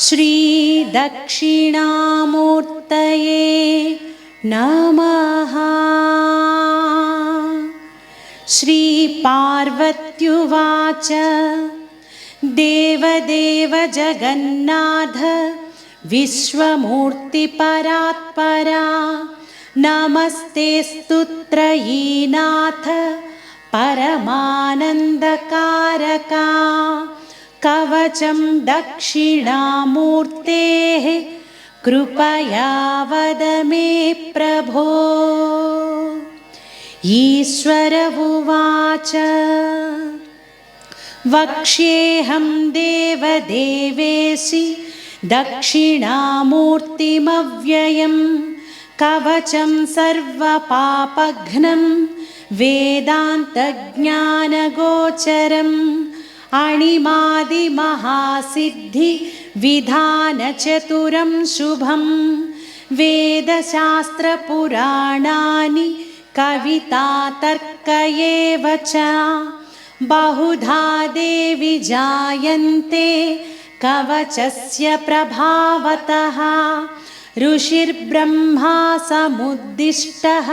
श्रीदक्षिणामूर्तये नमः। श्रीपार्वत्युवाच देवदेव जगन्नाथ विश्वमूर्तिपरात्परा नमस्ते स्तुत्रयीनाथ परमानन्दकारका। कवचं दक्षिणामूर्तेः कृपया वद मे प्रभो ईश्वर उवाच वक्ष्येऽहं देवदेवेशि दक्षिणामूर्तिमव्ययं कवचं सर्वपापघ्नं वेदान्तज्ञानगोचरम् अणिमादिमहासिद्धिविधानचतुरं शुभं वेदशास्त्रपुराणानि कवितातर्क एव च बहुधा देवि जायन्ते कवचस्य प्रभावतः। ऋषिर्ब्रह्मा समुद्दिष्टः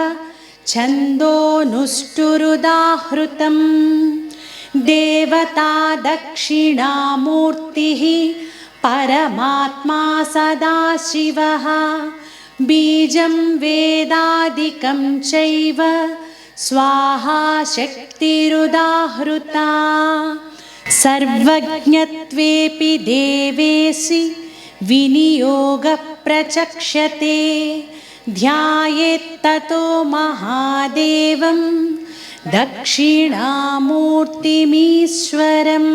छन्दोनुष्टुरुदाहृतम् देवता दक्षिणामूर्तिः परमात्मा सदाशिवः बीजं वेदादिकं चैव स्वाहा शक्तिरुदाहृता। सर्वज्ञत्वेऽपि देवेसि विनियोगप्रचक्षते ध्यायेत्ततो महादेवं दक्षिणामूर्तिमीश्वरं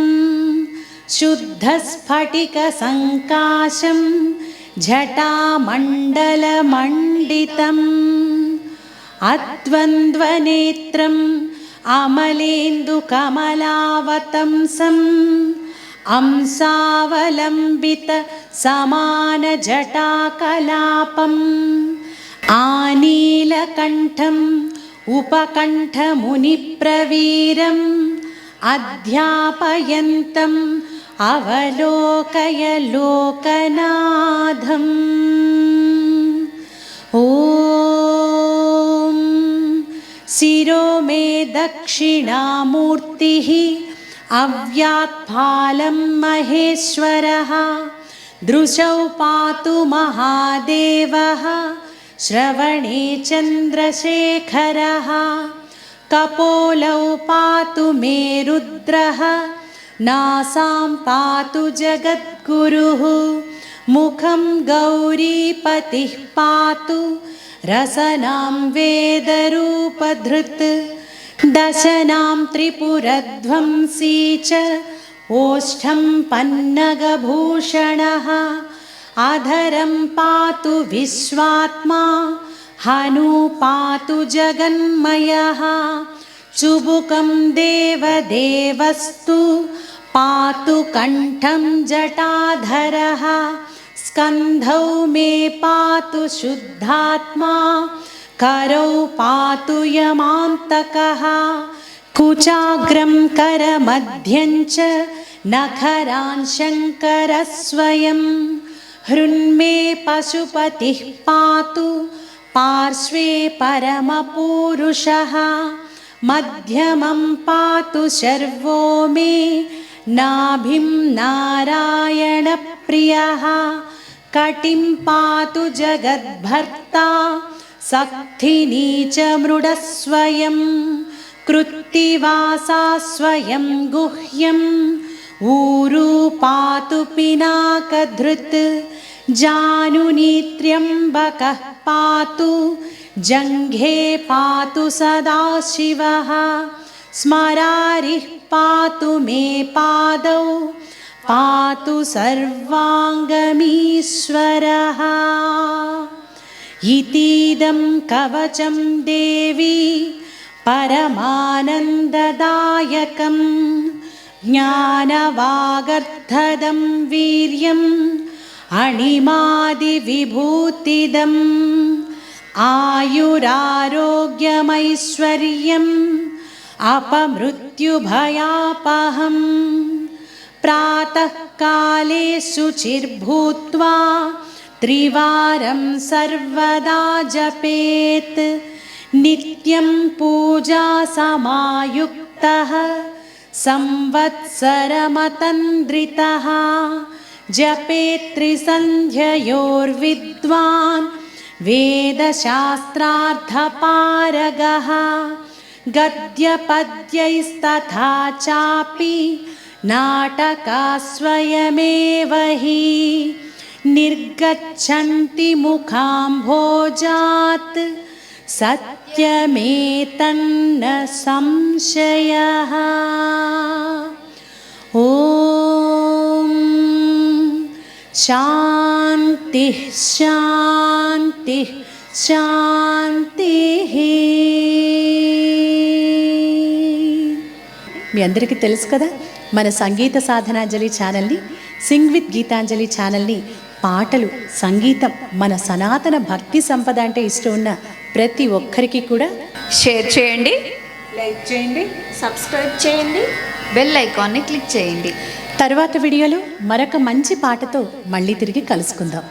शुद्धस्फटिकसङ्काशं झटामण्डलमण्डितम् अद्वन्द्वनेत्रम् अमलेन्दुकमलावतंसम् अंसावलम्बितसमानजटाकलापम् आनीलकण्ठम् उपकण्ठमुनिप्रवीरम् अध्यापयन्तम् अवलोकय लोकनाथम् ॐ शिरो मे दक्षिणामूर्तिः अव्यात्फालं महेश्वरः दृशौ पातु महादेवः श्रवणे चन्द्रशेखरः कपोलौ पातु मे रुद्रः नासां पातु जगद्गुरुः मुखं गौरीपतिः पातु रसनां वेदरूपधृत् दशनां त्रिपुरध्वंसी च ओष्ठं पन्नगभूषणः अधरं पातु विश्वात्मा हनु पातु जगन्मयः, चुबुकं देवदेवस्तु, पातु कण्ठं जटाधरः, स्कन्धौ मे पातु शुद्धात्मा, करौ पातु यमान्तकः, कुचाग्रं करमध्यञ्च नखरान् शङ्करः हृन्मे पशुपतिः पातु पार्श्वे परमपूरुषः। मध्यमं पातु शर्वो मे नाभिं नारायणप्रियः। कटिं पातु जगद्भर्ता सक्थिनी च मृडस्वयं। कृत्तिवासा स्वयं गुह्यम् ऊरू पातु पिनाकधृत् जानुनीत्र्यम्बकः पातु जङ्घे पातु सदाशिवः स्मरारिः पातु मे पादौ पातु सर्वाङ्गमीश्वरः इतीदं कवचं देवी परमानन्ददायकं ज्ञानवागर्थदं वीर्यम् अणिमादिविभूतिदम् आयुरारोग्यमैश्वर्यम् अपमृत्युभयापहम् प्रातःकाले शुचिर्भूत्वा त्रिवारं सर्वदा जपेत्। नित्यं पूजासमायुक्तः संवत्सरमतन्द्रितः जपेत्रिसन्ध्ययोर्विद्वान् वेदशास्त्रार्थपारगः गद्यपद्यैस्तथा चापि नाटका स्वयमेव हि निर्गच्छन्ति मुखाम्भोजात् सत्यमेतन्न संशयः। ॐ శాంతి శాంతి శాంతి మీ అందరికీ తెలుసు కదా మన సంగీత సాధనాంజలి ఛానల్ని సింగ్ విత్ గీతాంజలి ఛానల్ని పాటలు సంగీతం మన సనాతన భక్తి సంపద అంటే ఇష్టం ఉన్న ప్రతి ఒక్కరికి కూడా షేర్ చేయండి. లైక్ చేయండి సబ్స్క్రైబ్ చేయండి బెల్ ఐకాన్ని క్లిక్ చేయండి. తర్వాత వీడియోలో మరొక మంచి పాటతో మళ్ళీ తిరిగి కలుసుకుందాం.